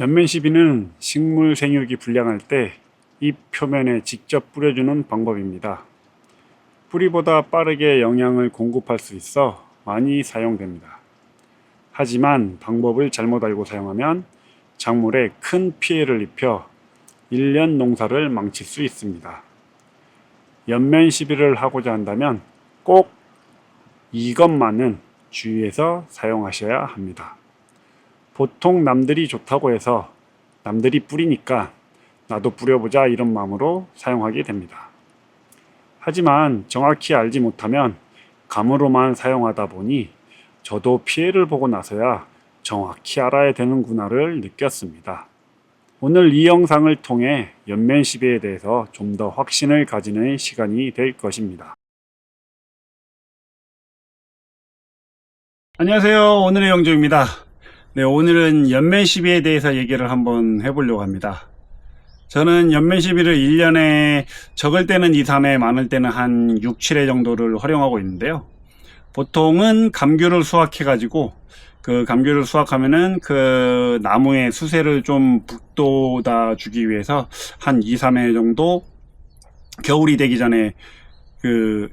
연면 시비는 식물 생육이 불량할 때 잎 표면에 직접 뿌려주는 방법입니다. 뿌리보다 빠르게 영양을 공급할 수 있어 많이 사용됩니다. 하지만 방법을 잘못 알고 사용하면 작물에 큰 피해를 입혀 1년 농사를 망칠 수 있습니다. 연면 시비를 하고자 한다면 꼭 이것만은 주의해서 사용하셔야 합니다. 보통 남들이 좋다고 해서 남들이 뿌리니까 나도 뿌려보자 이런 마음으로 사용하게 됩니다. 하지만 정확히 알지 못하면 감으로만 사용하다 보니 저도 피해를 보고 나서야 정확히 알아야 되는구나를 느꼈습니다. 오늘 이 영상을 통해 연면 시비에 대해서 좀 더 확신을 가지는 시간이 될 것입니다. 안녕하세요. 오늘의 영조입니다. 네, 오늘은 연면 시비에 대해서 얘기를 한번 해보려고 합니다. 저는 연면 시비를 1년에 적을 때는 2, 3회, 많을 때는 한 6, 7회 정도를 활용하고 있는데요. 보통은 감귤을 수확해가지고 그 감귤을 수확하면은 그 나무의 수세를 좀 북돋아 주기 위해서 한 2, 3회 정도 겨울이 되기 전에 그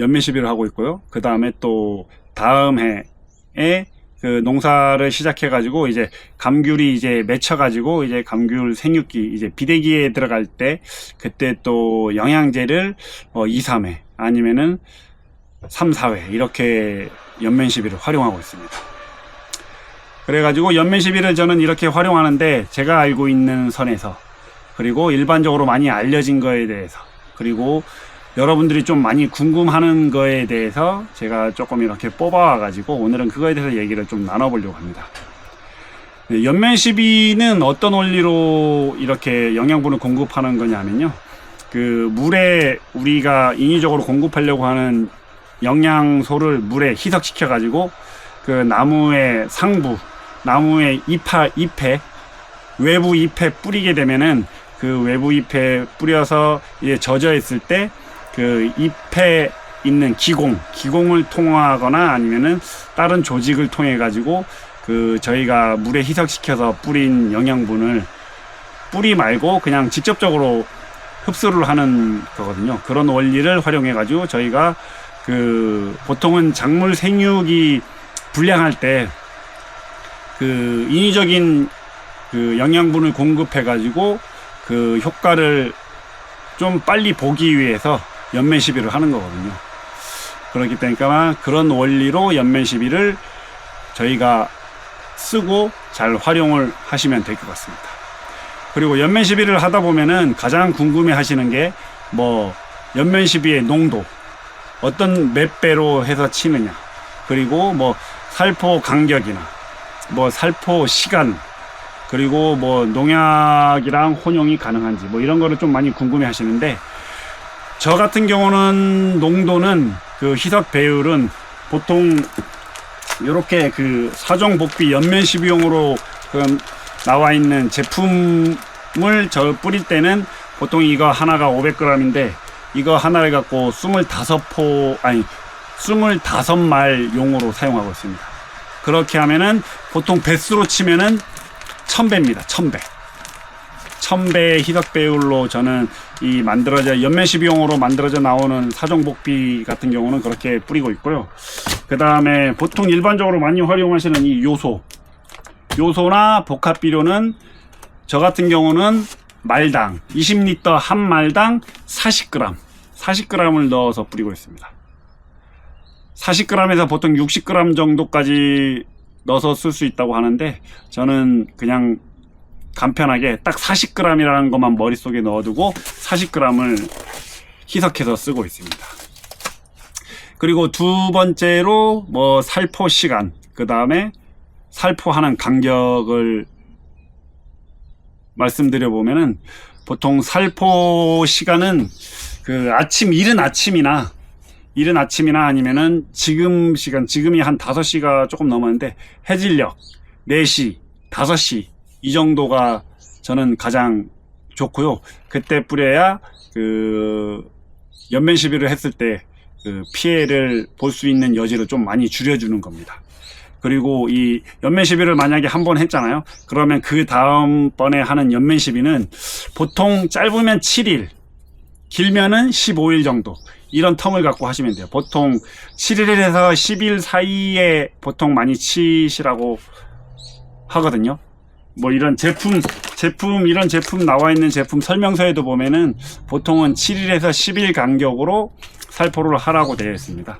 연면 시비를 하고 있고요. 그 다음에 또 다음 해에 그 농사를 시작해 가지고 이제 감귤이 이제 맺혀 가지고 이제 감귤 생육기 이제 비대기에 들어갈 때 그때 또 영양제를 어 2, 3회 아니면은 3, 4회 이렇게 연면 시비를 활용하고 있습니다. 그래 가지고 연면 시비를 저는 이렇게 활용하는데 제가 알고 있는 선에서 그리고 일반적으로 많이 알려진 거에 대해서 그리고 여러분들이 좀 많이 궁금하는 거에 대해서 제가 조금 이렇게 뽑아와 가지고 오늘은 그거에 대해서 얘기를 좀 나눠보려고 합니다. 네, 연면 시비는 어떤 원리로 이렇게 영양분을 공급하는 거냐면요. 그 물에 우리가 인위적으로 공급하려고 하는 영양소를 물에 희석시켜 가지고 그 나무의 상부, 나무의 잎하, 잎에 외부 잎에 뿌리게 되면은 그 외부 잎에 뿌려서 이제 젖어 있을 때 그 잎에 있는 기공, 기공을 통하거나 아니면은 다른 조직을 통해 가지고 그 저희가 물에 희석시켜서 뿌린 영양분을 뿌리 말고 그냥 직접적으로 흡수를 하는 거거든요. 그런 원리를 활용해 가지고 저희가 그 보통은 작물 생육이 불량할 때 그 인위적인 그 영양분을 공급해 가지고 그 효과를 좀 빨리 보기 위해서 연면 시비를 하는 거거든요. 그렇기 때문에 그런 원리로 연면 시비를 저희가 쓰고 잘 활용을 하시면 될 것 같습니다. 그리고 연면 시비를 하다 보면은 가장 궁금해 하시는 게 뭐 연면 시비의 농도 어떤 몇 배로 해서 치느냐 그리고 뭐 살포 간격이나 뭐 살포 시간 그리고 뭐 농약이랑 혼용이 가능한지 뭐 이런 거를 좀 많이 궁금해 하시는데 저 같은 경우는 농도는 그 희석 배율은 보통 이렇게 그 사종 복비 연면 시비용으로 그 나와 있는 제품을 저 뿌릴 때는 보통 이거 하나가 500g인데 이거 하나를 갖고 25포 아니 25말 용으로 사용하고 있습니다. 그렇게 하면은 보통 배수로 치면은 1000배입니다. 1000배. 1000배의 희석 배율로 저는 이 만들어져 연면 시비용으로 만들어져 나오는 사종복비 같은 경우는 그렇게 뿌리고 있고요. 그 다음에 보통 일반적으로 많이 활용하시는 이 요소 요소나 복합 비료는 저 같은 경우는 말당 20리터 한 말당 40g 40g을 넣어서 뿌리고 있습니다. 40g에서 보통 60g 정도까지 넣어서 쓸 수 있다고 하는데 저는 그냥 간편하게 딱 40g이라는 것만 머릿속에 넣어두고 40g을 희석해서 쓰고 있습니다. 그리고 두 번째로 뭐 살포 시간, 그 다음에 살포하는 간격을 말씀드려 보면은 보통 살포 시간은 그 아침 이른 아침이나 이른 아침이나 아니면은 지금 시간 지금이 한 5시가 조금 넘었는데 해질녘 4시, 5시 이 정도가 저는 가장 좋고요. 그때 뿌려야 그 연면 시비를 했을 때 그 피해를 볼 수 있는 여지를 좀 많이 줄여주는 겁니다. 그리고 이 연면 시비를 만약에 한 번 했잖아요. 그러면 그 다음 번에 하는 연면 시비는 보통 짧으면 7일, 길면은 15일 정도. 이런 텀을 갖고 하시면 돼요. 보통 7일에서 10일 사이에 보통 많이 치시라고 하거든요. 뭐 이런 제품, 제품, 이런 제품 나와 있는 제품 설명서에도 보면은 보통은 7일에서 10일 간격으로 살포를 하라고 되어 있습니다.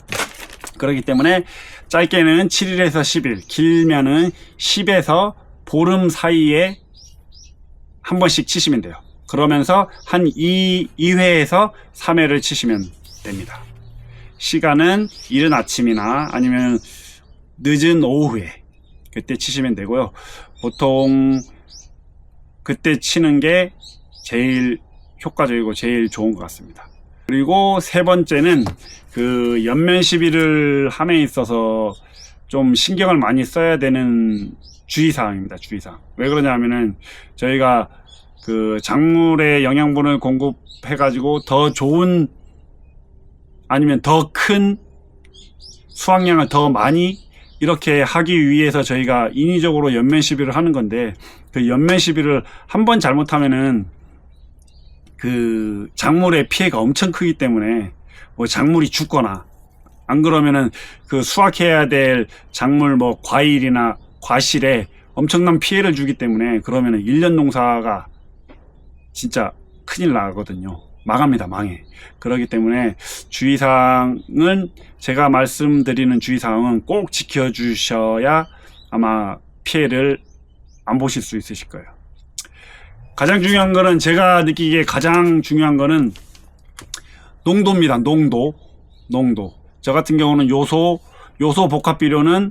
그렇기 때문에 짧게는 7일에서 10일, 길면은 10에서 보름 사이에 한 번씩 치시면 돼요. 그러면서 한 2, 2회에서 3회를 치시면 됩니다. 시간은 이른 아침이나 아니면 늦은 오후에 그때 치시면 되고요. 보통 그때 치는 게 제일 효과적이고 제일 좋은 것 같습니다. 그리고 세 번째는 그 연면 시비를 함에 있어서 좀 신경을 많이 써야 되는 주의사항입니다. 주의사항. 왜 그러냐면은 저희가 그 작물의 영양분을 공급해가지고 더 좋은 아니면 더 큰 수확량을 더 많이 이렇게 하기 위해서 저희가 인위적으로 연면 시비를 하는 건데 그 연면 시비를 한 번 잘못하면은 그 작물의 피해가 엄청 크기 때문에 뭐 작물이 죽거나 안 그러면은 그 수확해야 될 작물 뭐 과일이나 과실에 엄청난 피해를 주기 때문에 그러면은 1년 농사가 진짜 큰일 나거든요. 망합니다, 망해. 그렇기 때문에 주의사항은 제가 말씀드리는 주의사항은 꼭 지켜주셔야 아마 피해를 안 보실 수 있으실 거예요. 가장 중요한 거는 제가 느끼기에 가장 중요한 거는 농도입니다. 농도. 농도. 저 같은 경우는 요소, 요소 복합 비료는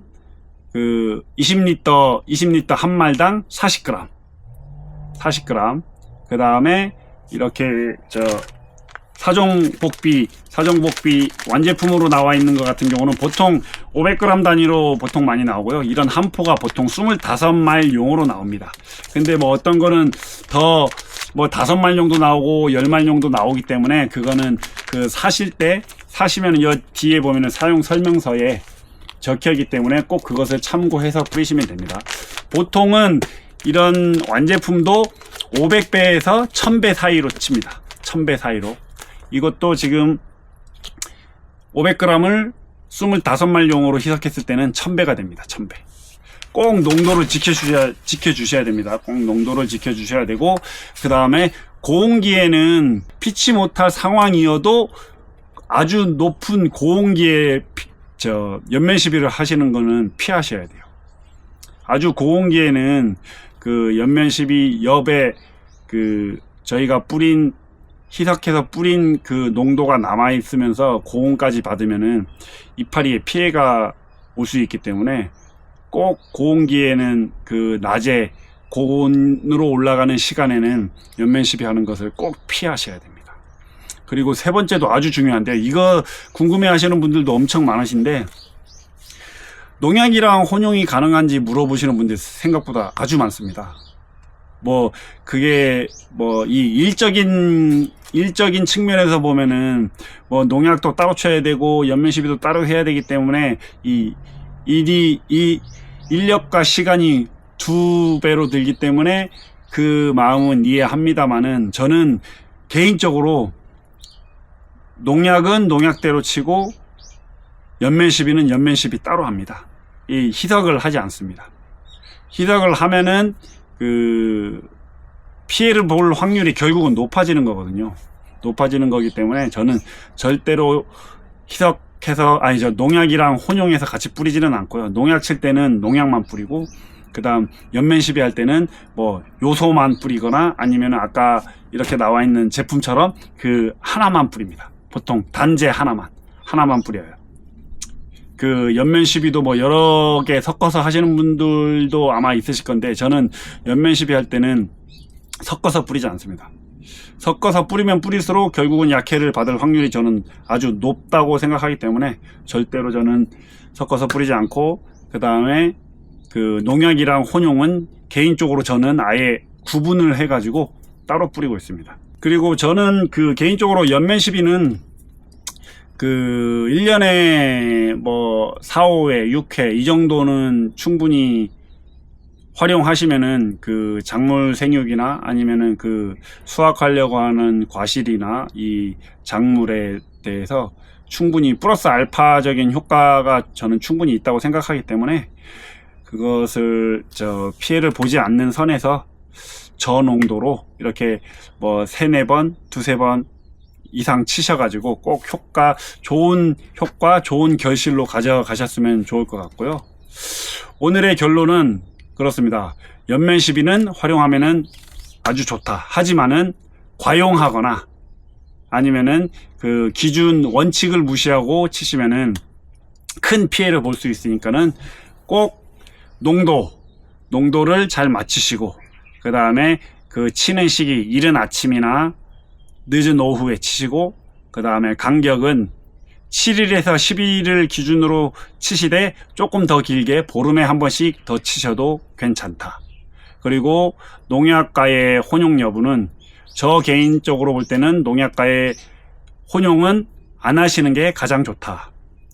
그 20리터, 20리터 한 말당 40g. 40g. 그 다음에 이렇게 저 사종 복비, 사종 복비 완제품으로 나와 있는 것 같은 경우는 보통 500g 단위로 보통 많이 나오고요. 이런 한 포가 보통 25마일 용으로 나옵니다. 근데 뭐 어떤 거는 더뭐 다섯 말 정도 나오고 열말 정도 나오기 때문에 그거는 그 사실 때 사시면 여 뒤에 보면은 사용 설명서에 적혀 있기 때문에 꼭 그것을 참고해서 뿌리시면 됩니다. 보통은 이런 완제품도 500배에서 1000배 사이로 칩니다. 1000배 사이로. 이것도 지금 500g을 25말 용으로 희석했을 때는 1000배가 됩니다. 1000배. 꼭 농도를 지켜주셔야, 지켜주셔야 됩니다. 꼭 농도를 지켜주셔야 되고, 그 다음에 고온기에는 피치 못할 상황이어도 아주 높은 고온기에 피- 저 연면 시비를 하시는 거는 피하셔야 돼요. 아주 고온기에는 그 연면 시비 엽에 그 저희가 뿌린 희석해서 뿌린 그 농도가 남아 있으면서 고온까지 받으면은 이파리에 피해가 올 수 있기 때문에 꼭 고온기에는 그 낮에 고온으로 올라가는 시간에는 연면 시비 하는 것을 꼭 피하셔야 됩니다. 그리고 세 번째도 아주 중요한데 이거 궁금해 하시는 분들도 엄청 많으신데 농약이랑 혼용이 가능한지 물어보시는 분들 생각보다 아주 많습니다. 뭐 그게 뭐 이 일적인 일적인 측면에서 보면은 뭐 농약도 따로 쳐야 되고 연면 시비도 따로 해야 되기 때문에 이 일이 이 인력과 시간이 두 배로 들기 때문에 그 마음은 이해합니다만은 저는 개인적으로 농약은 농약대로 치고 연면 시비는 연면 시비 따로 합니다. 이 희석을 하지 않습니다. 희석을 하면은 그 피해를 볼 확률이 결국은 높아지는 거거든요. 높아지는 거기 때문에 저는 절대로 희석해서 아니 저 농약이랑 혼용해서 같이 뿌리지는 않고요. 농약 칠 때는 농약만 뿌리고 그다음 연면 시비 할 때는 뭐 요소만 뿌리거나 아니면 아까 이렇게 나와 있는 제품처럼 그 하나만 뿌립니다. 보통 단제 하나만 하나만 뿌려요. 그 연면 시비도 뭐 여러 개 섞어서 하시는 분들도 아마 있으실 건데 저는 연면 시비 할 때는 섞어서 뿌리지 않습니다. 섞어서 뿌리면 뿌릴수록 결국은 약해를 받을 확률이 저는 아주 높다고 생각하기 때문에 절대로 저는 섞어서 뿌리지 않고 그 다음에 그 농약이랑 혼용은 개인적으로 저는 아예 구분을 해가지고 따로 뿌리고 있습니다. 그리고 저는 그 개인적으로 연면 시비는 그 1년에 뭐 4, 5회, 6회 이 정도는 충분히 활용하시면은 그 작물 생육이나 아니면은 그 수확하려고 하는 과실이나 이 작물에 대해서 충분히 플러스 알파적인 효과가 저는 충분히 있다고 생각하기 때문에 그것을 저 피해를 보지 않는 선에서 저농도로 이렇게 뭐 세네 번, 두세 번 이상 치셔가지고 꼭 효과, 좋은 효과, 좋은 결실로 가져가셨으면 좋을 것 같고요. 오늘의 결론은 그렇습니다. 연면 시비는 활용하면은 아주 좋다. 하지만은 과용하거나 아니면은 그 기준 원칙을 무시하고 치시면은 큰 피해를 볼 수 있으니까는 꼭 농도, 농도를 잘 맞추시고 그 다음에 그 치는 시기 이른 아침이나 늦은 오후에 치시고 그 다음에 간격은 7일에서 12일을 기준으로 치시되 조금 더 길게 보름에 한 번씩 더 치셔도 괜찮다. 그리고 농약과의 혼용 여부는 저 개인적으로 볼 때는 농약과의 혼용은 안 하시는 게 가장 좋다.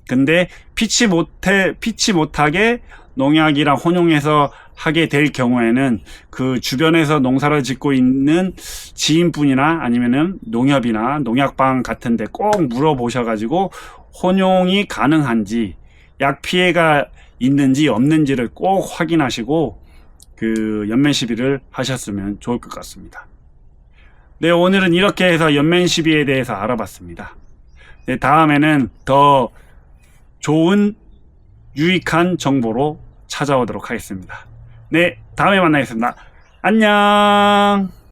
근데 피치 못해 피치 못하게 농약이랑 혼용해서 하게 될 경우에는 그 주변에서 농사를 짓고 있는 지인분이나 아니면은 농협이나 농약방 같은데 꼭 물어보셔가지고 혼용이 가능한지 약 피해가 있는지 없는지를 꼭 확인하시고 그 연면 시비를 하셨으면 좋을 것 같습니다. 네, 오늘은 이렇게 해서 연면 시비에 대해서 알아봤습니다. 네, 다음에는 더 좋은 유익한 정보로 찾아오도록 하겠습니다. 네, 다음에 만나겠습니다. 안녕!